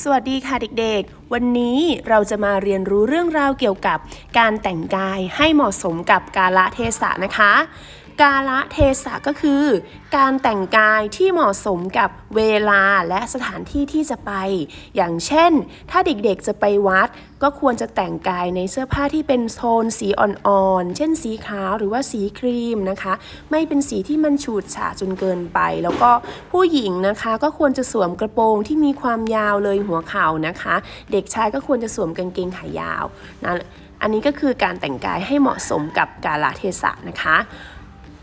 สวัสดีค่ะเด็กๆ วันนี้เราจะมาเรียนรู้เรื่องราวเกี่ยวกับการแต่งกายให้เหมาะสมกับกาลเทศะนะคะ กาละเทศะก็คือ การแต่งกายที่เหมาะสมกับเวลาและสถานที่ที่จะไป อย่างเช่น ถ้าเด็กๆจะไปวัด ก็ควรจะแต่งกายในเสื้อผ้าที่เป็นโทนสีอ่อนๆ เช่นสีขาวหรือว่าสีครีมนะคะ ไม่เป็นสีที่มันฉูดฉาดจนเกินไป แล้วก็ผู้หญิงนะคะก็ควรจะสวมกระโปรงที่มีความยาวเลยหัวเข่านะคะ เด็กชายก็ควรจะสวมกางเกงขายาวนะอันนี้ก็คือการแต่งกายให้เหมาะสมกับกาลเทศะนะคะ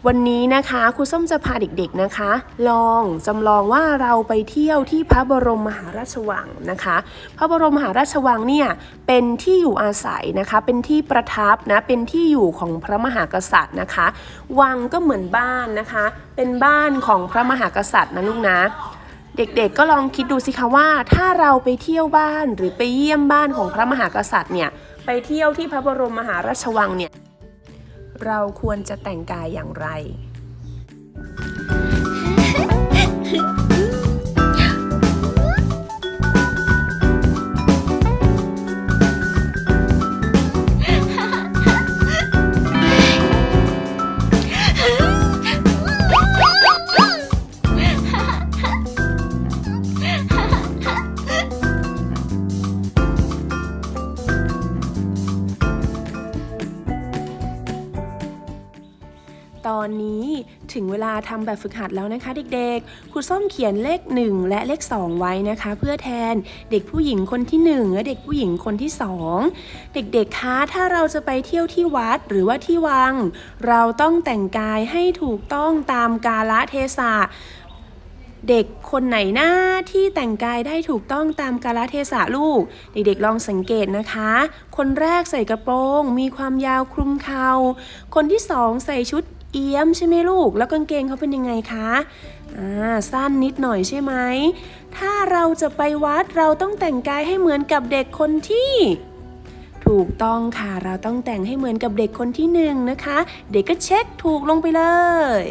วันนี้นะคะครูส้มจะพาเด็กๆนะคะ ลองจำลองว่าเราไปเที่ยวที่พระบรมมหาราชวังนะคะ พระบรมมหาราชวังเนี่ยเป็นที่อยู่อาศัยนะคะ เป็นที่ประทับนะเป็นที่อยู่ของพระมหากษัตริย์นะคะ วังก็เหมือนบ้านนะคะ เป็นบ้านของพระมหากษัตริย์นะลูกนะเด็กๆก็ลองคิดดูสิคะว่า ถ้าเราไปเที่ยวบ้านหรือไปเยี่ยมบ้านของพระมหากษัตริย์เนี่ยไปเที่ยวที่พระบรมมหาราชวังเนี่ย เราควรจะแต่งกายอย่างไร ตอนนี้ถึงเวลาทำแบบฝึกหัดแล้วนะคะเด็กๆ ครูส้มเขียนเลข 1 และเลข 2 ไว้นะคะ เพื่อแทนเด็กผู้หญิงคนที่ 1 และเด็กผู้หญิงคนที่ 2 เด็กๆคะถ้าเราจะไปเที่ยวที่วัดหรือว่าที่วัง เราต้องแต่งกายให้ถูกต้องตามกาลเทศะเด็กคนไหนหน้าที่แต่งกายได้ถูกต้องตามกาลเทศะลูก เด็กๆลองสังเกตนะคะ คนแรกใส่กระโปรง มีความยาวคลุมเข่าคนที่สองใส่ชุด เอี้ยมใช่ไหมลูก แล้วกางเกงเขาเป็นยังไงคะอ่าสั้นนิดหน่อยใช่ไหม ถ้าเราจะไปวัดเราต้องแต่งกายให้เหมือนกับเด็กคนที่ถูกต้องค่ะ เราต้องแต่งให้เหมือนกับเด็กคนที่หนึ่งนะคะ เด็กก็เช็คถูกลงไปเลย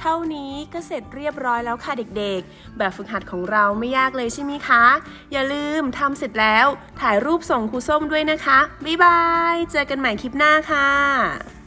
เท่านี้ก็เสร็จเรียบร้อยแล้วค่ะเด็กๆ แบบฝึกหัดของเราไม่ยากเลยใช่ไหมคะ อย่าลืมทำเสร็จแล้วถ่ายรูปส่งครูส้มด้วยนะคะ บ๊ายบาย เจอกันใหม่คลิปหน้าค่ะ